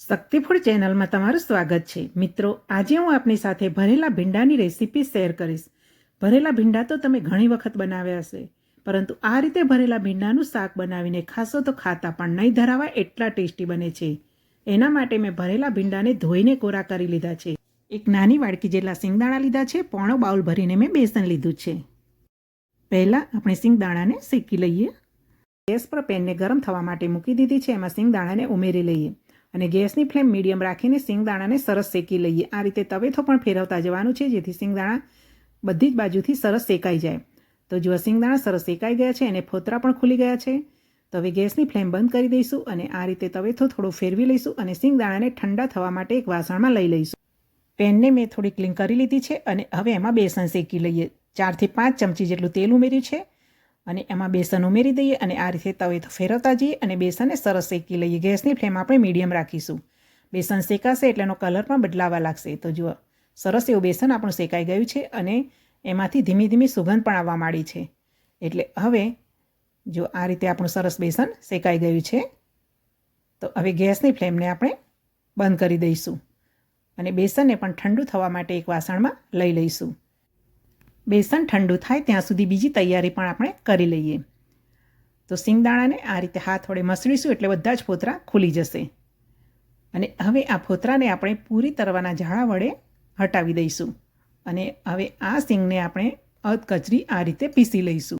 શક્તિફૂડ ચેનલમાં તમારું સ્વાગત છે. મિત્રો, આજે હું આપની સાથે ભરેલા ભીંડાની રેસીપી શેર કરીશ. ભરેલા ભીંડા તો તમે ઘણી વખત બનાવ્યા હશે, પરંતુ આ રીતે ભરેલા ભીંડાનું શાક બનાવીને ખાશો તો ખાતા પણ નહીં ધરાવા એટલા ટેસ્ટી બને છે. એના માટે મેં ભરેલા ભીંડાને ધોઈને કોરા કરી લીધા છે. એક નાની વાડકી જેટલા સિંગદાણા લીધા છે, પોણો બાઉલ ભરીને મેં બેસન લીધું છે. પહેલાં આપણે સિંગદાણાને શેકી લઈએ. ગેસ પર પેનને ગરમ થવા માટે મૂકી દીધી છે, એમાં સિંગદાણાને ઉમેરી લઈએ. અને ગેસની ફ્લેમ મીડિયમ રાખીને સિંગદાણાને સરસ શેકી લઈએ. આ રીતે તવેથો પણ ફેરવતા જવાનું છે, જેથી સિંગદાણા બધી જ બાજુથી સરસ શેકાઈ જાય. તો જુઓ, સિંગદાણા સરસ શેકાઈ ગયા છે અને ફોતરા પણ ખુલી ગયા છે. તો હવે ગેસની ફ્લેમ બંધ કરી દઈશું અને આ રીતે તવેથો થોડો ફેરવી લઈશું અને સિંગદાણાને ઠંડા થવા માટે એક વાસણમાં લઈ લઈશું. પેનને મેં થોડી ક્લીન કરી લીધી છે અને હવે એમાં બેસન શેકી લઈએ. ચારથી પાંચ ચમચી જેટલું તેલ ઉમેર્યું છે. અને એમાં બેસન ઉમેરી દઈએ અને આ રીતે તવે ફેરવતા જઈએ અને બેસનને સરસ શેકી લઈએ. ગેસની ફ્લેમ આપણે મીડિયમ રાખીશું. બેસન શેકાશે એટલે એનો કલર પણ બદલાવા લાગશે. તો જુઓ, સરસ એવું બેસન આપણું શેકાઈ ગયું છે અને એમાંથી ધીમી ધીમી સુગંધ પણ આવવા માંડી છે. એટલે હવે, જો આ રીતે આપણું સરસ બેસન શેકાઈ ગયું છે, તો હવે ગેસની ફ્લેમને આપણે બંધ કરી દઈશું. અને બેસનને પણ ઠંડુ થવા માટે એક વાસણમાં લઈ લઈશું. બેસન ઠંડુ થાય ત્યાં સુધી બીજી તૈયારી પણ આપણે કરી લઈએ. તો સિંગદાણાને આ રીતે હાથ વડે મસળીશું એટલે બધા જ ફોતરા ખુલી જશે. અને હવે આ ફોતરાને આપણે પૂરી તરવાના ઝાડા વડે હટાવી દઈશું. અને હવે આ સિંગને આપણે અધકચરી આ રીતે પીસી લઈશું.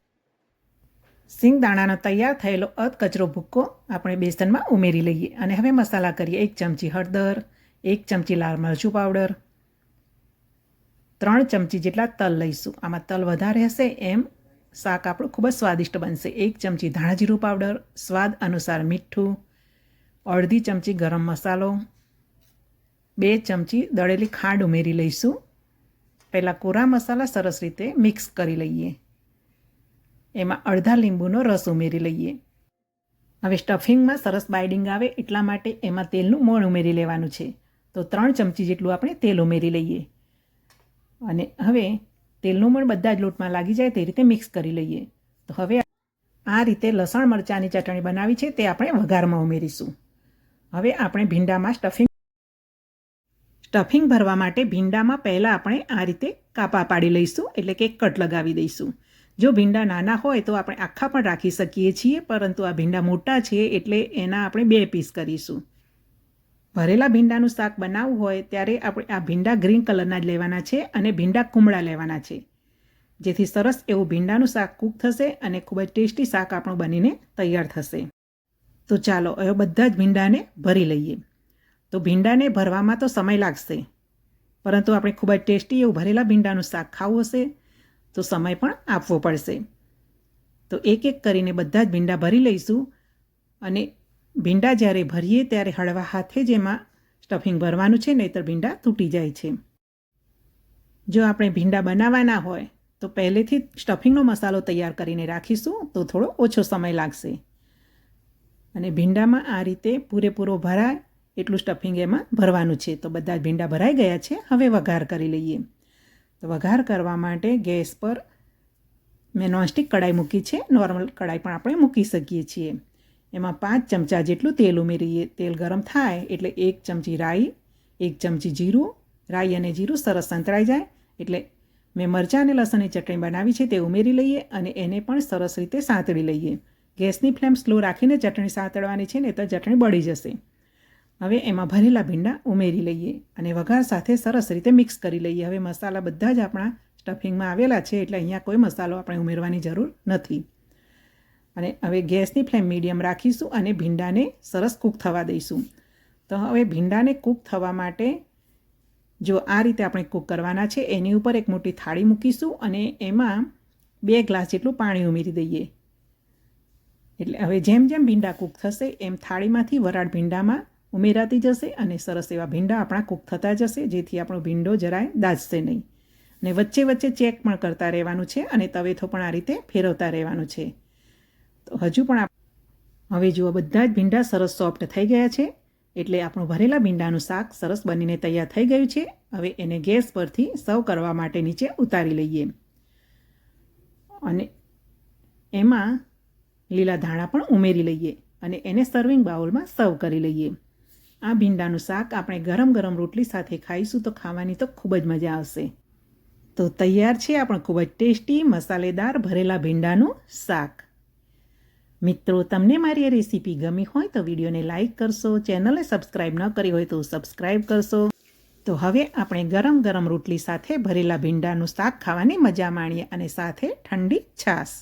સિંગદાણાનો તૈયાર થયેલો અધકચરો ભૂક્કો આપણે બેસનમાં ઉમેરી લઈએ. અને હવે મસાલા કરીએ એક ચમચી હળદર, એક ચમચી લાલ મરચું પાવડર ત્રણ ચમચી જેટલા તલ લઈશું. આમાં તલ વધારે હશે એમ શાક આપણું ખૂબ જ સ્વાદિષ્ટ બનશે. એક ચમચી ધાણા જીરું પાવડર, સ્વાદ અનુસાર મીઠું, અડધી ચમચી ગરમ મસાલો, બે ચમચી દળેલી ખાંડ ઉમેરી લઈશું. પહેલાં કોરા મસાલા સરસ રીતે મિક્સ કરી લઈએ. એમાં અડધા લીંબુનો રસ ઉમેરી લઈએ. હવે સ્ટફિંગમાં સરસ બાઇડિંગ આવે એટલા માટે એમાં તેલનું મોણ ઉમેરી લેવાનું છે. તો ત્રણ ચમચી જેટલું આપણે તેલ ઉમેરી લઈએ. અને હવે તેલનું મણ બધા જ લોટમાં લાગી જાય તે રીતે મિક્સ કરી લઈએ. તો હવે આ રીતે લસણ મરચાંની ચટણી બનાવી છે તે આપણે વઘારમાં ઉમેરીશું. હવે આપણે ભીંડામાં સ્ટફિંગ સ્ટફિંગ ભરવા માટે ભીંડામાં પહેલાં આપણે આ રીતે કાપા પાડી લઈશું, એટલે કે કટ લગાવી દઈશું. જો ભીંડા નાના હોય તો આપણે આખા પણ રાખી શકીએ છીએ, પરંતુ આ ભીંડા મોટા છે એટલે એના આપણે બે પીસ કરીશું. ભરેલા ભીંડાનું શાક બનાવવું હોય ત્યારે આપણે આ ભીંડા ગ્રીન કલરના જ લેવાના છે અને ભીંડા કુમળા લેવાના છે. જેથી સરસ એવું ભીંડાનું શાક કૂક થશે અને ખૂબ જ ટેસ્ટી શાક આપણું બનીને તૈયાર થશે. તો ચાલો હવે બધા જ ભીંડાને ભરી લઈએ. તો ભીંડાને ભરવામાં તો સમય લાગશે, પરંતુ આપણે ખૂબ જ ટેસ્ટી એવું ભરેલા ભીંડાનું શાક ખાવું હશે તો સમય પણ આપવો પડશે. તો એક એક કરીને બધા જ ભીંડા ભરી લઈશું અને ભીંડા જ્યારે ભરીએ ત્યારે હળવા હાથે જ એમાં સ્ટફિંગ ભરવાનું છે, નહીતર ભીંડા તૂટી જાય છે. જો આપણે ભીંડા બનાવવાના હોય, તો પહેલેથી સ્ટફિંગનો મસાલો તૈયાર કરીને રાખીશું, તો થોડો ઓછો સમય લાગશે. અને ભીંડામાં આ રીતે પૂરેપૂરો ભરાય, એટલું સ્ટફિંગ એમાં ભરવાનું છે. તો બધા જ ભીંડા ભરાઈ ગયા છે, હવે વઘાર કરી લઈએ. તો વઘાર કરવા માટે ગેસ પર મેં નોનસ્ટિક કડાઈ મૂકી છે, નોર્મલ કડાઈ પણ આપણે મૂકી શકીએ છીએ. એમાં પાંચ ચમચા જેટલું તેલ ઉમેરીએ. તેલ ગરમ થાય એટલે એક ચમચી રાઈ, એક ચમચી જીરું, રાઈ અને જીરું સરસ સંતળાઈ જાય એટલે મેં મરચાં અને લસણની ચટણી બનાવી છે તે ઉમેરી લઈએ અને એને પણ સરસ રીતે સાંતળી લઈએ. ગેસની ફ્લેમ સ્લો રાખીને ચટણી સાંતળવાની છે ને તો ચટણી બળી જશે. હવે એમાં ભરેલા ભીંડા ઉમેરી લઈએ અને વઘાર સાથે સરસ રીતે મિક્સ કરી લઈએ. હવે મસાલા બધા જ આપણા સ્ટફિંગમાં આવેલા છે એટલે અહીંયા કોઈ મસાલો આપણે ઉમેરવાની જરૂર નથી. અને હવે ગેસની ફ્લેમ મીડિયમ રાખીશું અને ભીંડાને સરસ કૂક થવા દઈશું. તો હવે ભીંડાને કૂક થવા માટે જો આ રીતે આપણે કૂક કરવાના છે, એની ઉપર એક મોટી થાળી મૂકીશું અને એમાં બે ગ્લાસ જેટલું પાણી ઉમેરી દઈએ. એટલે હવે જેમ જેમ ભીંડા કૂક થશે, એમ થાળીમાંથી વરાળ ભીંડામાં ઉમેરાતી જશે અને સરસ એવા ભીંડા આપણા કૂક થતા જશે, જેથી આપણો ભીંડો જરાય દાજશે નહીં. અને વચ્ચે વચ્ચે ચેક પણ કરતા રહેવાનું છે અને તવેથો પણ આ રીતે ફેરવતા રહેવાનું છે. તો હજુ પણ હવે જુઓ બધા જ ભીંડા સરસ સોફ્ટ થઈ ગયા છે. એટલે આપણું ભરેલા ભીંડાનું શાક સરસ બનીને તૈયાર થઈ ગયું છે. હવે એને ગેસ પરથી સર્વ કરવા માટે નીચે ઉતારી લઈએ. અને એમાં લીલા ધાણા પણ ઉમેરી લઈએ અને એને સર્વિંગ બાઉલમાં સર્વ કરી લઈએ. આ ભીંડાનું શાક આપણે ગરમ ગરમ રોટલી સાથે ખાઈશું તો ખાવાની તો ખૂબ જ મજા આવશે. તો તૈયાર છે આપણું ખૂબ જ ટેસ્ટી, મસાલેદાર, ભરેલા ભીંડાનું શાક. મિત્રો, તમને મારી આ રેસીપી ગમી હોય તો વિડીયોને લાઇક કરશો, ચેનલને સબસ્ક્રાઈબ ન કરી હોય તો સબસ્ક્રાઈબ કરશો. તો હવે આપણે ગરમ ગરમ રોટલી સાથે ભરેલા ભીંડાનું શાક ખાવાની મજા માણીએ અને સાથે ઠંડી છાશ.